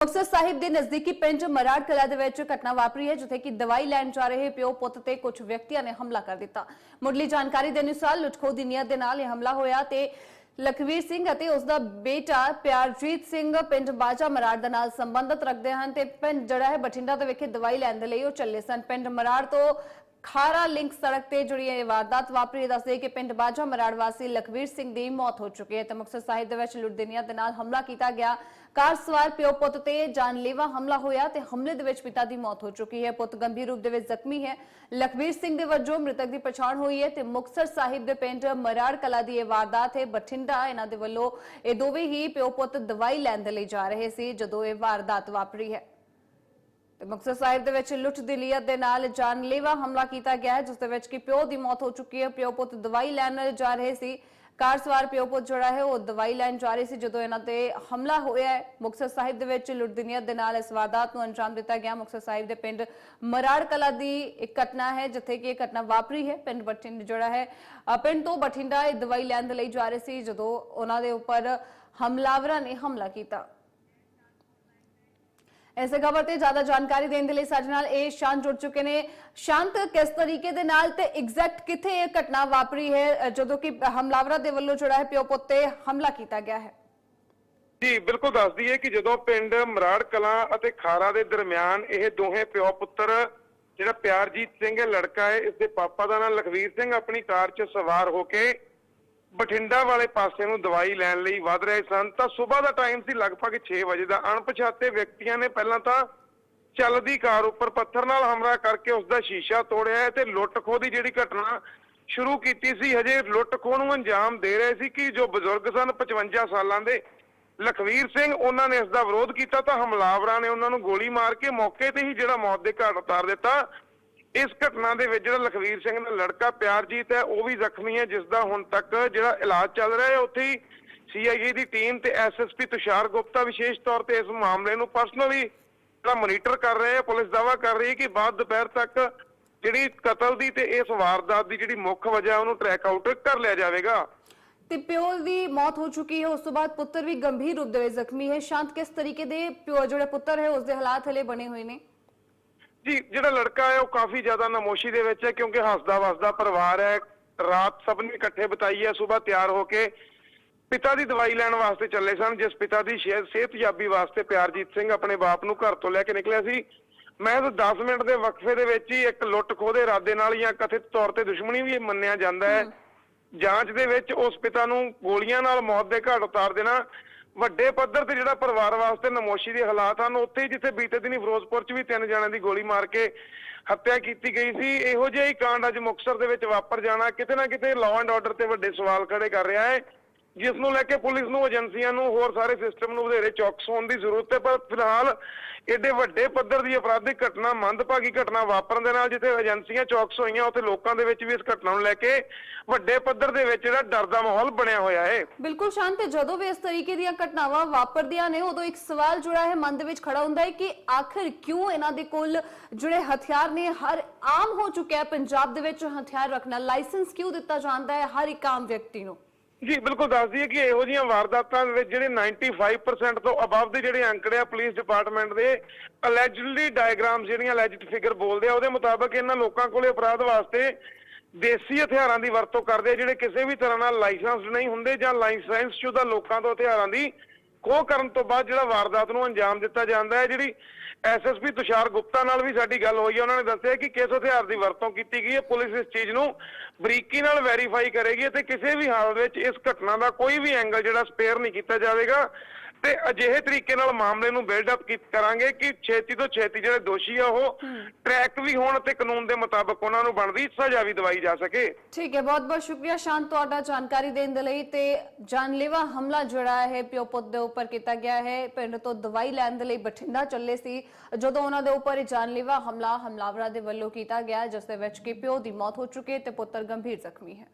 ਮੁਕਤਸਰ ਸਾਹਿਬ ਦੇ ਨਜ਼ਦੀਕੀ ਪਿੰਡ ਮਰਾੜ ਕਲਾ ਦੇ ਵਿੱਚ ਘਟਨਾ ਵਾਪਰੀ ਹੈ, ਜਿੱਥੇ ਕਿ ਦਵਾਈ ਲੈਣ ਜਾ ਰਹੇ ਪਿਓ ਪੁੱਤ ਤੇ ਕੁਝ ਵਿਅਕਤੀਆਂ ਨੇ ਹਮਲਾ ਕਰ ਦਿੱਤਾ। ਮੁੱਢਲੀ ਜਾਣਕਾਰੀ ਦੇ ਅਨੁਸਾਰ ਲੁੱਟਖੋ ਦੀ ਨੀਅਤ ਦੇ ਨਾਲ ਇਹ ਹਮਲਾ ਹੋਇਆ ਤੇ ਲਖਵੀਰ ਸਿੰਘ ਅਤੇ ਉਸ ਦਾ ਬੇਟਾ ਪਿਆਰਜੀਤ ਸਿੰਘ ਪਿੰਡ ਬਾਜਾ ਮਰਾੜ ਦੇ ਨਾਲ ਸੰਬੰਧਤ ਰੱਖਦੇ ਹਨ ਤੇ ਪਿੰਡ ਜਿਹੜਾ ਹੈ, ਬਠਿੰਡਾ ਦੇ ਵਿਖੇ ਦਵਾਈ ਲੈਣ ਦੇ ਲਈ ਉਹ ਚੱਲੇ ਸਨ। ਪਿੰਡ ਮਰਾੜ ਤੋਂ ਖਾਰਾ ਲਿੰਕ ਸੜਕ ਤੇ ਜਿਹੜੀ ਇਹ ਵਾਰਦਾਤ ਵਾਪਰੀ। ਦੱਸਦੇ ਕਿ ਪਿੰਡ ਬਾਜਾ ਮਰਾੜ ਵਾਸੀ ਲਖਵੀਰ ਸਿੰਘ ਦੀ ਮੌਤ ਹੋ ਚੁੱਕੀ ਹੈ। ਤੇ ਮੁਕਤਸਰ ਸਾਹਿਬ ਦੇ ਵਿੱਚ ਲੁੱਟ ਦੇ ਨਾਲ ਹਮਲਾ ਕੀਤਾ ਗਿਆ। ਕਾਰ ਸਵਾਰ ਪਿਓ ਪੁੱਤ ਤੇ ਜਾਨਲੇਵਾ ਹਮਲਾ ਹੋਇਆ ਤੇ ਹਮਲੇ ਦੇ ਵਿੱਚ ਪਿਤਾ ਦੀ ਮੌਤ ਹੋ ਚੁੱਕੀ ਹੈ। ਪੁੱਤ ਗੰਭੀਰ ਰੂਪ ਦੇ ਵਿੱਚ ਜ਼ਖਮੀ ਹੈ। ਲਖਵੀਰ ਸਿੰਘ ਦੇ ਵਜੋਂ ਮ੍ਰਿਤਕ ਦੀ ਪਛਾਣ ਹੋਈ ਹੈ ਤੇ ਮੁਕਤਸਰ ਸਾਹਿਬ ਦੇ ਪਿੰਡ ਮਰਾੜ ਕਲਾ ਦੀ ਇਹ ਵਾਰਦਾਤ ਹੈ। ਬਠਿੰਡਾ ਇਹਨਾਂ ਦੇ ਵੱਲੋਂ ਇਹ ਦੋਵੇਂ ਹੀ ਪਿਓ ਪੁੱਤ ਦਵਾਈ ਲੈਣ ਦੇ ਲਈ ਜਾ ਰਹੇ ਸੀ ਜਦੋਂ ਇਹ ਵਾਰਦਾਤ ਵਾਪਰੀ ਹੈ। ਤੇ ਮੁਕਤਸਰ ਸਾਹਿਬ ਦੇ ਵਿੱਚ ਲੁੱਟ ਦੀ ਲੀਅਤ ਦੇ ਨਾਲ ਜਾਨਲੇਵਾ ਹਮਲਾ ਕੀਤਾ ਗਿਆ ਹੈ, ਜਿਸ ਦੇ ਵਿੱਚ ਕਿ ਪਿਓ ਦੀ ਮੌਤ ਹੋ ਚੁੱਕੀ ਹੈ। ਪਿਓ ਪੁੱਤ ਦਵਾਈ ਲੈਣ ਜਾ ਰਹੇ ਸੀ। ਕਾਰ ਸਵਾਰ ਪਿਓ ਪੁੱਤ ਜਿਹੜਾ ਹੈ, ਉਹ ਦਵਾਈ ਲੈਣ ਜਾ ਰਹੇ ਸੀ ਜਦੋਂ ਇਹਨਾਂ ਤੇ ਹਮਲਾ ਹੋਇਆ ਹੈ। ਮੁਕਤਸਰ ਸਾਹਿਬ ਦੇ ਵਿੱਚ ਲੁੱਟ ਦੀ ਨੀਅਤ ਦੇ ਨਾਲ ਇਸ ਵਾਰਦਾਤ ਨੂੰ ਅੰਜਾਮ ਦਿੱਤਾ ਗਿਆ। ਮੁਕਤਸਰ ਸਾਹਿਬ ਦੇ ਪਿੰਡ ਮਰਾੜ ਕਲਾ ਦੀ ਇੱਕ ਘਟਨਾ ਹੈ, ਜਿੱਥੇ ਕਿ ਇਹ ਘਟਨਾ ਵਾਪਰੀ ਹੈ। ਪਿੰਡ ਬਠਿੰਡਾ ਜਿਹੜਾ ਹੈ ਪਿੰਡ ਤੋਂ ਬਠਿੰਡਾ ਇਹ ਦਵਾਈ ਲੈਣ ਦੇ ਲਈ ਜਾ ਰਹੇ ਸੀ, ਜਦੋਂ ਉਹਨਾਂ ਦੇ ਉੱਪਰ ਹਮਲਾਵਰਾਂ ਨੇ ਹਮਲਾ ਕੀਤਾ। ਇਸੇ ਖਬਰ ਤੇ ਜ਼ਿਆਦਾ ਜਾਣਕਾਰੀ ਦੇਣ ਦੇ ਲਈ ਸਾਡੇ ਨਾਲ ਇਹ ਸ਼ਾਂਤ ਜੁੜ ਚੁੱਕੇ ਨੇ। ਸ਼ਾਂਤ ਕਿਸ ਤਰੀਕੇ ਦੇ ਨਾਲ ਤੇ ਐਗਜ਼ੈਕਟ ਕਿੱਥੇ ਇਹ ਘਟਨਾ ਵਾਪਰੀ ਹੈ? ਜਦੋਂ ਕਿ ਹਮਲਾਵਰਾਂ ਦੇ ਵੱਲੋਂ ਜਿਹੜਾ ਹੈ ਪਿਓ ਪੁੱਤ ਤੇ ਹਮਲਾ ਕੀਤਾ ਗਿਆ ਹੈ। ਜੀ, ਬਿਲਕੁਲ ਦੱਸਦੀ ਹੈ ਕਿ ਜਦੋਂ ਪਿੰਡ ਮਰਾੜ ਕਲਾਂ ਅਤੇ ਖਾਰਾ ਦੇ ਦਰਮਿਆਨ ਇਹ ਦੋਹੇ ਪਿਓ ਪੁੱਤਰ, ਜਿਹੜਾ ਪਿਆਰਜੀਤ ਸਿੰਘ ਲੜਕਾ ਹੈ, ਇਸ ਦੇ ਪਾਪਾ ਦਾ ਨਾਮ ਲਖਵੀਰ ਸਿੰਘ, ਆਪਣੀ ਕਾਰ 'ਚ ਸਵਾਰ ਹੋ ਕੇ ਬਠਿੰਡਾ ਵਾਲੇ ਪਾਸੇ ਨੂੰ ਦਵਾਈ ਲੈਣ ਲਈ ਵਧ ਰਹੇ ਸਨ, ਤਾਂ ਸਵੇਰ ਦਾ ਟਾਈਮ ਸੀ ਲਗਭਗ 6 ਵਜੇ ਦਾ। ਅਣਪਛਾਤੇ ਵਿਅਕਤੀਆਂ ਨੇ ਪਹਿਲਾਂ ਤਾਂ ਚੱਲਦੀ ਕਾਰ ਉੱਪਰ ਪੱਥਰ ਨਾਲ ਹਮਲਾ ਕਰਕੇ ਉਸ ਦਾ ਸ਼ੀਸ਼ਾ ਤੋੜਿਆ ਤੇ ਲੁੱਟ ਖੋਹ ਦੀ ਜਿਹੜੀ ਘਟਨਾ ਸ਼ੁਰੂ ਕੀਤੀ ਸੀ, ਹਜੇ ਲੁੱਟ ਖੋਹ ਨੂੰ ਅੰਜਾਮ ਦੇ ਰਹੇ ਸੀ ਕਿ ਜੋ ਬਜ਼ੁਰਗ ਸਨ 55 ਸਾਲਾਂ ਦੇ ਲਖਵੀਰ ਸਿੰਘ, ਉਹਨਾਂ ਨੇ ਇਸ ਦਾ ਵਿਰੋਧ ਕੀਤਾ ਤਾਂ ਹਮਲਾਵਰਾਂ ਨੇ ਉਹਨਾਂ ਨੂੰ ਗੋਲੀ ਮਾਰ ਕੇ ਮੌਕੇ ਤੇ ਹੀ ਜਿਹੜਾ ਮੌਤ ਦੇ ਘਾਟ ਉਤਾਰ ਦਿੱਤਾ। ਇਸ ਘਟਨਾ ਦੇ ਵਿੱਚ ਜਿਹੜਾ ਲਖਵੀਰ ਸਿੰਘ ਦਾ ਲੜਕਾ ਪਿਆਰਜੀਤ ਹੈ, ਉਹ ਵੀ ਜ਼ਖਮੀ ਹੈ, ਜਿਸ ਦਾ ਹੁਣ ਤੱਕ ਜਿਹੜਾ ਇਲਾਜ ਚੱਲ ਰਿਹਾ ਹੈ, ਉੱਥੇ ਹੀ ਸੀਆਈਏ ਦੀ ਟੀਮ ਤੇ ਐਸਐਸਪੀ ਤੁਸ਼ਾਰ ਗੁਪਤਾ ਵਿਸ਼ੇਸ਼ ਤੌਰ ਤੇ ਇਸ ਮਾਮਲੇ ਨੂੰ ਪਰਸਨਲੀ ਜਿਹੜਾ ਮੋਨੀਟਰ ਕਰ ਰਹੇ ਹੈ, ਪੁਲਿਸ ਦਾਵਾ ਕਰ ਰਹੀ ਹੈ ਕਿ ਬਾਅਦ ਦੁਪਹਿਰ ਤੱਕ ਜਿਹੜੀ ਕਤਲ ਦੀ ਤੇ ਇਸ ਵਾਰਦਾਤ ਦੀ ਜਿਹੜੀ ਮੁੱਖ ਵਜ੍ਹਾ ਉਹਨੂੰ ਟਰੈਕ ਆਊਟ ਕਰ ਲਿਆ ਜਾਵੇਗਾ। ਤੇ ਪਿਓ ਦੀ ਮੌਤ ਹੋ ਚੁੱਕੀ ਹੈ, ਉਸ ਤੋਂ ਬਾਅਦ ਪੁੱਤਰ ਵੀ ਗੰਭੀਰ ਰੂਪ ਦੇ ਵਿੱਚ ਜ਼ਖਮੀ ਹੈ। ਸ਼ਾਂਤ ਕਿਸ ਤਰੀਕੇ ਦੇ ਪਿਓ, ਜਿਹੜੇ ਪੁੱਤਰ ਹੈ, ਉਸ ਦੇ ਹਾਲਾਤ ਹਲੇ ਬਣੇ ਹੋਏ ਨੇ? ਜੀ ਜਿਹੜਾ ਲੜਕਾ ਹੈ ਉਹ ਕਾਫੀ ਜ਼ਿਆਦਾ ਨਮੋਸ਼ੀ ਦੇ ਵਿੱਚ ਹੈ ਕਿਉਂਕਿ ਹੱਸਦਾ ਵਸਦਾ ਪਰਿਵਾਰ ਹੈ ਰਾਤ ਸਭ ਨੇ ਇਕੱਠੇ ਬਿਤਾਈ ਹੈ ਸਵੇਰ ਤਿਆਰ ਹੋ ਕੇ ਪਿਤਾ ਦੀ ਦਵਾਈ ਲੈਣ ਵਾਸਤੇ ਚੱਲੇ ਸਨ ਜਿਸ ਪਿਤਾ ਦੀ ਸਿਹਤ ਸਿਹਤਯਾਬੀ ਵਾਸਤੇ ਪਿਆਰਜੀਤ ਸਿੰਘ ਆਪਣੇ ਬਾਪ ਨੂੰ ਘਰ ਤੋਂ ਲੈ ਕੇ ਨਿਕਲਿਆ ਸੀ। ਮੈਂ ਤਾਂ 10 ਮਿੰਟ ਦੇ ਵਕਫੇ ਦੇ ਵਿੱਚ ਹੀ ਇੱਕ ਲੁੱਟ ਖੋਹ ਦੇ ਇਰਾਦੇ ਨਾਲ ਜਾਂ ਕਥਿਤ ਤੌਰ ਤੇ ਦੁਸ਼ਮਣੀ ਵੀ ਇਹ ਮੰਨਿਆ ਜਾਂਦਾ ਹੈ। ਜਾਂਚ ਦੇ ਵਿੱਚ ਉਸ ਪਿਤਾ ਨੂੰ ਗੋਲੀਆਂ ਨਾਲ ਮੌਤ ਦੇ ਘਾਟ ਉਤਾਰ ਦੇਣਾ ਵੱਡੇ ਪੱਧਰ ਤੇ ਜਿਹੜਾ ਪਰਿਵਾਰ ਵਾਸਤੇ ਨਮੋਸ਼ੀ ਦੇ ਹਾਲਾਤ ਹਨ, ਉੱਥੇ ਹੀ ਜਿੱਥੇ ਬੀਤੇ ਦਿਨੀ ਫਿਰੋਜ਼ਪੁਰ 'ਚ ਵੀ ਤਿੰਨ ਜਣਿਆਂ ਦੀ ਗੋਲੀ ਮਾਰ ਕੇ ਹੱਤਿਆ ਕੀਤੀ ਗਈ ਸੀ, ਇਹੋ ਜਿਹੇ ਹੀ ਕਾਂਡ ਅੱਜ ਮੁਕਤਸਰ ਦੇ ਵਿੱਚ ਵਾਪਰ ਜਾਣਾ, ਕਿਤੇ ਨਾ ਕਿਤੇ ਲਾਅ ਐਂਡ ਆਰਡਰ ਤੇ ਵੱਡੇ ਸਵਾਲ ਖੜੇ ਕਰ ਰਿਹਾ ਹੈ। ਜਿਸ ਨੂੰ ਲੈ ਕੇ ਪੁਲਿਸ ਨੂੰ, ਏਜੰਸੀਆਂ ਨੂੰ, ਹੋਰ ਸਾਰੇ ਸਿਸਟਮ ਨੂੰ ਵਧੇਰੇ ਚੌਕਸ ਹੋਣ ਦੀ ਜ਼ਰੂਰਤ ਹੈ। ਪਰ ਫਿਲਹਾਲ ਏਡੇ ਵੱਡੇ ਪੱਧਰ ਦੀ ਅਪਰਾਧਿਕ ਘਟਨਾ, ਮੰਦਭਾਗੀ ਘਟਨਾ ਵਾਪਰਨ ਦੇ ਨਾਲ ਜਿੱਥੇ ਏਜੰਸੀਆਂ ਚੌਕਸ ਹੋਈਆਂ, ਉੱਥੇ ਲੋਕਾਂ ਦੇ ਵਿੱਚ ਵੀ ਇਸ ਘਟਨਾ ਨੂੰ ਲੈ ਕੇ ਵੱਡੇ ਪੱਧਰ ਦੇ ਵਿੱਚ ਜਿਹੜਾ ਡਰ ਦਾ ਮਾਹੌਲ ਬਣਿਆ ਹੋਇਆ ਹੈ। ਬਿਲਕੁਲ ਸ਼ਾਂਤ ਜਦੋਂ ਵੀ ਇਸ ਤਰੀਕੇ ਦੀਆਂ ਘਟਨਾਵਾਂ ਵਾਪਰਦੀਆਂ ਨੇ, ਉਦੋਂ ਇੱਕ ਸਵਾਲ ਜੁੜਾ ਹੈ ਮਨ ਦੇ ਵਿੱਚ ਖੜਾ ਹੁੰਦਾ ਹੈ ਕਿ ਆਖਿਰ ਕਿਉਂ ਇਹਨਾਂ ਦੇ ਕੋਲ ਜਿਹੜੇ ਹਥਿਆਰ ਨੇ? ਹਰ ਆਮ ਹੋ ਚੁੱਕਿਆ ਹੈ। ਪੰਜਾਬ ਦੇ ਵਿੱਚ ਹਥਿਆਰ ਰੱਖਣਾ, ਲਾਇਸੈਂਸ ਕਿਉਂ ਦਿੱਤਾ ਜਾਂਦਾ ਹੈ ਹਰ ਇੱਕ ਆਮ ਵਿਅਕਤੀ ਨੂੰ? ਜੀ, ਬਿਲਕੁਲ ਦੱਸ ਦਈਏ ਕਿ ਇਹੋ ਜਿਹੀਆਂ ਵਾਰਦਾਤਾਂ ਦੇ ਵਿੱਚ ਜਿਹੜੇ 95% ਤੋਂ ਅਬਵ ਦੇ ਜਿਹੜੇ ਅੰਕੜੇ ਆ ਪੁਲਿਸ ਡਿਪਾਰਟਮੈਂਟ ਦੇ ਅਲੈਜਡਲੀ ਡਾਇਗਰਾਮ ਜਿਹੜੀਆਂ ਅਲੈਜਡ ਫਿਗਰ ਬੋਲਦੇ ਆ, ਉਹਦੇ ਮੁਤਾਬਕ ਇਹਨਾਂ ਲੋਕਾਂ ਕੋਲੇ ਅਪਰਾਧ ਵਾਸਤੇ ਦੇਸੀ ਹਥਿਆਰਾਂ ਦੀ ਵਰਤੋਂ ਕਰਦੇ ਆ, ਜਿਹੜੇ ਕਿਸੇ ਵੀ ਤਰ੍ਹਾਂ ਨਾਲ ਲਾਇਸੈਂਸਡ ਨਹੀਂ ਹੁੰਦੇ ਜਾਂ ਲਾਇਸੈਂਸ ਸ਼ੁਦਾ ਲੋਕਾਂ ਤੋਂ ਹਥਿਆਰਾਂ ਦੀ ਖੋਹ ਕਰਨ ਤੋਂ ਬਾਅਦ ਜਿਹੜਾ ਵਾਰਦਾਤ ਨੂੰ ਅੰਜਾਮ ਦਿੱਤਾ ਜਾਂਦਾ ਹੈ, ਜਿਹੜੀ ਐਸਐਸਪੀ ਤੁਸ਼ਾਰ ਗੁਪਤਾ ਨਾਲ ਵੀ ਸਾਡੀ ਗੱਲ ਹੋਈ ਹੈ, ਉਹਨਾਂ ਨੇ ਦੱਸਿਆ ਕਿ ਕਿਸ ਹਥਿਆਰ ਦੀ ਵਰਤੋਂ ਕੀਤੀ ਗਈ ਹੈ, ਪੁਲਿਸ ਇਸ ਚੀਜ਼ ਨੂੰ ਬਰੀਕੀ ਨਾਲ ਵੈਰੀਫਾਈ ਕਰੇਗੀ ਤੇ ਕਿਸੇ ਵੀ ਹਾਲਤ ਵਿੱਚ ਇਸ ਘਟਨਾ ਦਾ ਕੋਈ ਵੀ ਐਂਗਲ ਜਿਹੜਾ ਸਪੇਅਰ ਨਹੀਂ ਕੀਤਾ ਜਾਵੇਗਾ। ਤੇ ਅਜਿਹੇ ਤਰੀਕੇ ਨਾਲ ਮਾਮਲੇ ਨੂੰ ਬਿਲਡ ਅਪ ਕਰਾਂਗੇ ਕਿ ਛੇਤੀ ਤੋਂ ਛੇਤੀ ਜਿਹੜੇ ਦੋਸ਼ੀ ਆ ਉਹ ਟਰੈਕ ਵੀ ਹੋਣ ਤੇ ਕਾਨੂੰਨ ਦੇ ਮੁਤਾਬਕ ਉਹਨਾਂ ਨੂੰ ਬਣਦੀ ਸਜ਼ਾ ਵੀ ਦਵਾਈ ਜਾ ਸਕੇ। ਠੀਕ ਹੈ ਬਹੁਤ ਬਹੁਤ ਸ਼ੁਕਰੀਆ ਸ਼ਾਂਤ ਤੁਹਾਡਾ ਜਾਣਕਾਰੀ ਦੇਣ ਦੇ ਲਈ ਤੇ ਜਾਨਲੇਵਾ ਹਮਲਾ ਜਿਹੜਾ ਹੈ ਪਿਓ ਪੁੱਤ ਦੇ ਉੱਪਰ ਕੀਤਾ ਗਿਆ ਹੈ। ਪਿੰਡ ਤੋਂ ਦਵਾਈ ਲੈਣ ਦੇ ਲਈ ਬਠਿੰਡਾ ਚੱਲੇ ਸੀ। ਜਦੋਂ ਉਹਨਾਂ ਦੇ ਉੱਪਰ ਜਾਨਲੇਵਾ ਹਮਲਾ ਹਮਲਾਵਰਾਂ ਦੇ ਵੱਲੋਂ ਕੀਤਾ ਗਿਆ ਜਿਸ ਦੇ ਵਿੱਚ ਕਿ ਪਿਓ ਦੀ ਮੌਤ ਹੋ ਚੁੱਕੀ ਹੈ ਤੇ ਪੁੱਤਰ ਗੰਭੀਰ ਜ਼ਖਮੀ ਹੈ।